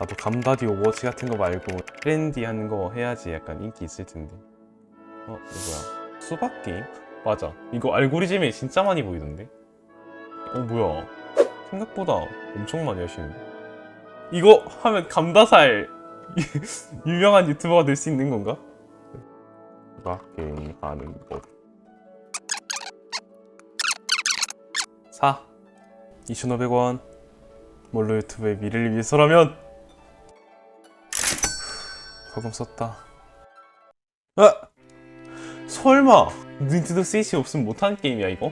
나도 감다디 오버워치 같은 거 말고 트렌디한 거 해야지 약간 인기 있을 텐데. 어, 이거야. 수박 게임? 맞아. 이거 알고리즘에 진짜 많이 보이던데. 어, 뭐야. 생각보다 엄청 많이 하시는데. 이거 하면 감다살 유명한 유튜버가 될 수 있는 건가? 수박 게임 하는 법. 4. 2,500원. 몰로 유튜브의 미래를 위해서라면 거금 썼다. 아! 설마 닌텐도 스위치 없으면 못하는 게임이야 이거?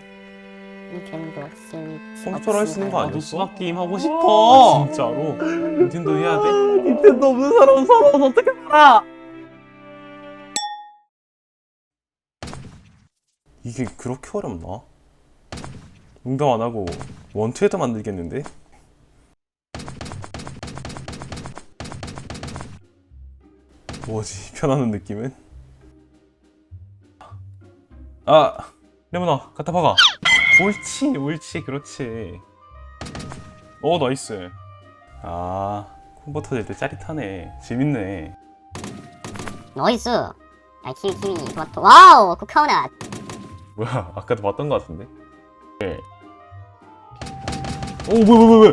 닌텐도 스위치 컴퓨터로 할 수 있는 거 없으면 아니었어? 수학 게임 하고 싶어. 아, 진짜로? 닌텐도 해야 돼? 닌텐도 없는 사람 살아서 어떻게 살아? 이게 그렇게 어렵나? 농담 안 하고 원투에도 만들겠는데? 뭐지? 편하는 느낌은? 아! 레몬아 갖다 박아. 옳지 옳지 그렇지. 어 나이스. 아 콤보 터질 때 짜릿하네. 재밌네. 나이스! 야 키위 키위 토마토 와우! 코코넛 뭐야 아까도 봤던 것 같은데? 네. 오 뭐야 뭐야 뭐야!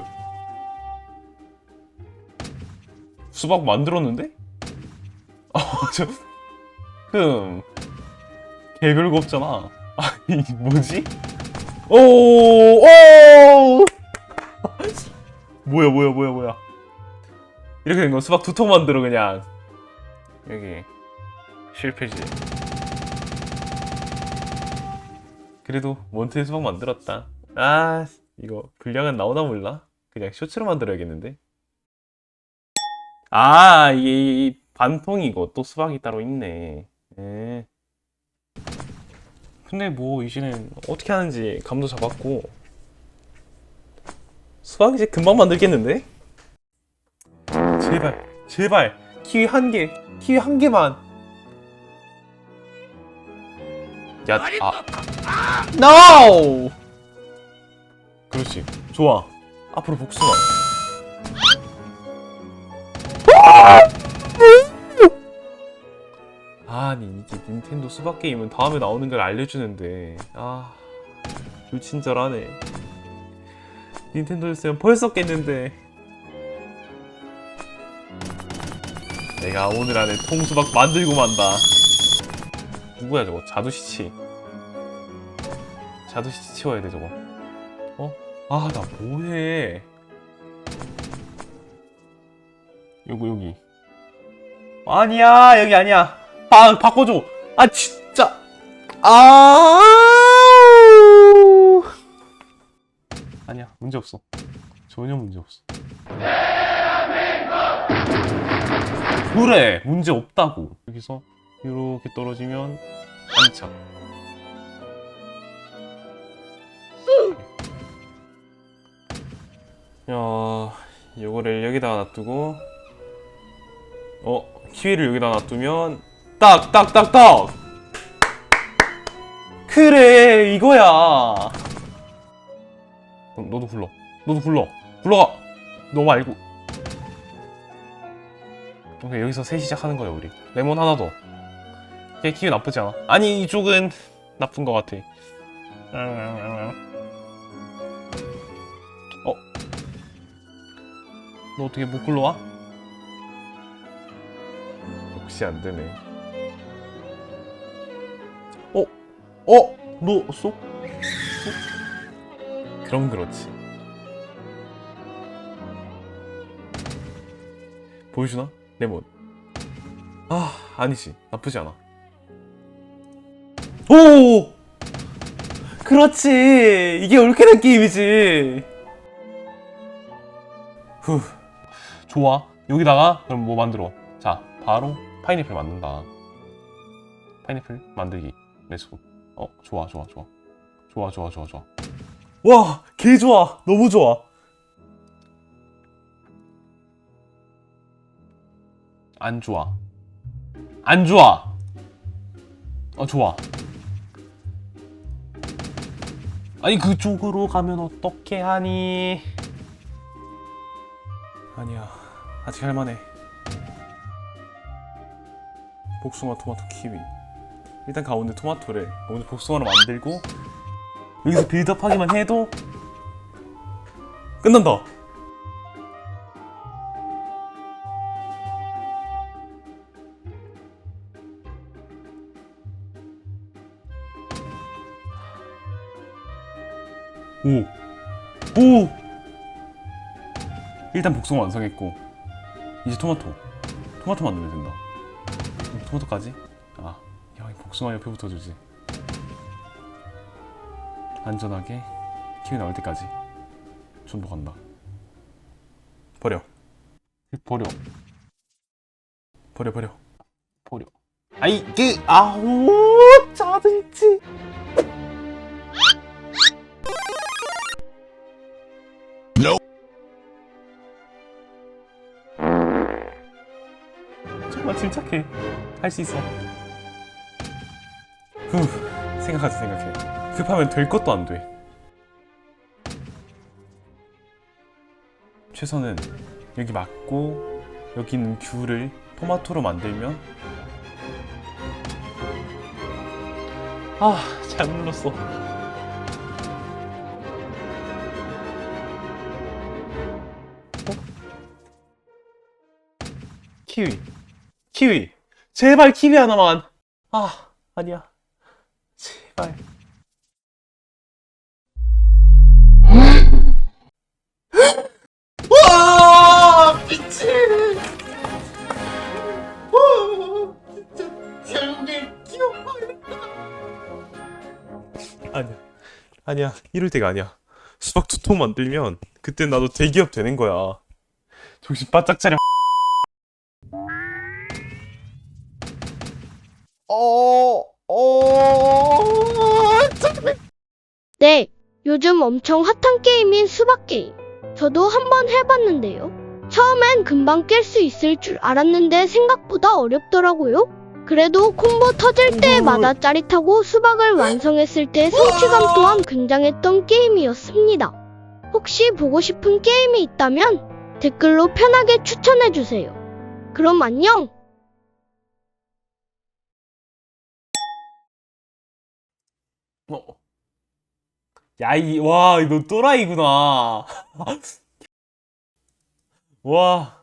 수박 만들었는데? 아저 흠 개별거 없잖아 아니 뭐지? 오오 뭐야 뭐야 뭐야 뭐야 이렇게 된거 수박 두 통 만들어 그냥 여기 실패지 그래도 몬트의 수박 만들었다. 아, 이거 분량은 나오나 몰라? 그냥 쇼츠로 만들어야겠는데? 아, 이게 이 반통이고 또 수박이 따로 있네. 예. 근데 뭐 이제는 어떻게 하는지 감도 잡았고 수박 이제 금방 만들겠는데? 제발, 제발 키위 한 개, 키위 한 개만. 야, 아. No! 그렇지. 좋아. 앞으로 복숭아. 아니 이게 닌텐도 수박 게임은 다음에 나오는 걸 알려주는데 아 불친절하네. 닌텐도였으면 벌써 깼는데. 내가 오늘 안에 통수박 만들고 만다. 누구야 저거? 자두시치. 자두시치 치워야 돼 저거. 어? 아 나 뭐해? 요거 여기. 아니야 여기 아니야. 바 바꿔줘. 아 진짜. 아. 아니야 문제 없어. 전혀 문제 없어. 그래 문제 없다고. 여기서 이렇게 떨어지면 안착. 야, 요거를 여기다가 놔두고, 어, 키위를 여기다 놔두면, 딱, 딱, 딱, 딱! 그래, 이거야! 너도 불러. 너도 불러. 불러가! 너 말고. 오케이, 여기서 새 시작하는 거야, 우리. 레몬 하나 더. 걔 키위 나쁘지 않아. 아니, 이쪽은 나쁜 것 같아. 어? 너 어떻게 못 굴러와? 역시 안 되네. 어? 너 쏘? 쏘? 그럼 그렇지. 보여주나? 레몬. 아, 아니지. 나쁘지 않아. 오! 그렇지. 이게 된 게임이지. 후. 좋아. 여기다가 그럼 뭐 만들어? 자, 바로 파인애플 만든다. 파인애플 만들기. 렛츠고. 어, 좋아, 좋아, 좋아. 좋아, 좋아, 좋아, 좋아. 와, 개 좋아. 너무 좋아. 안 좋아. 안 좋아. 어, 좋아. 아니 그쪽으로 가면 어떻게 하니? 아니야 아직 할만해. 복숭아, 토마토, 키위. 일단 가운데 토마토를 가운데 복숭아로 만들고 여기서 빌드업하기만 해도 끝난다. 오, 오. 일단 복숭아 완성했고 이제 토마토, 토마토 만들면 된다. 음, 토마토까지? 복숭아 옆에 붙어주지. 안전하게 키위 나올 때까지 전부 간다. 버려. 버려. 버려 버려. 버려. 아이 그 아우 짜증지. 정말 침착해. 할 수 있어. 후 생각하지 생각해. 급하면 될 것도 안 돼. 최선은 여기 맞고 여기 있는 귤을 토마토로 만들면 아잘 눌렀어 어? 키위 키위 제발 키위 하나만 아 아니야 제발. 와 미친 와 진짜 결국에 기억하겠다. 아니야. 아니야. 이럴 때가 아니야. 수박 두통 만들면 그때 나도 대기업 되는 거야. 정신 바짝 차려. 어, 어, 네, 요즘 엄청 핫한 게임인 수박 게임. 저도 한번 해봤는데요. 처음엔 금방 깰 수 있을 줄 알았는데 생각보다 어렵더라고요. 그래도 콤보 터질 때마다 짜릿하고 수박을 완성했을 때 성취감 또한 굉장했던 게임이었습니다. 혹시 보고 싶은 게임이 있다면 댓글로 편하게 추천해주세요. 그럼 안녕! 어. 야, 이, 와, 너 또라이구나. 와.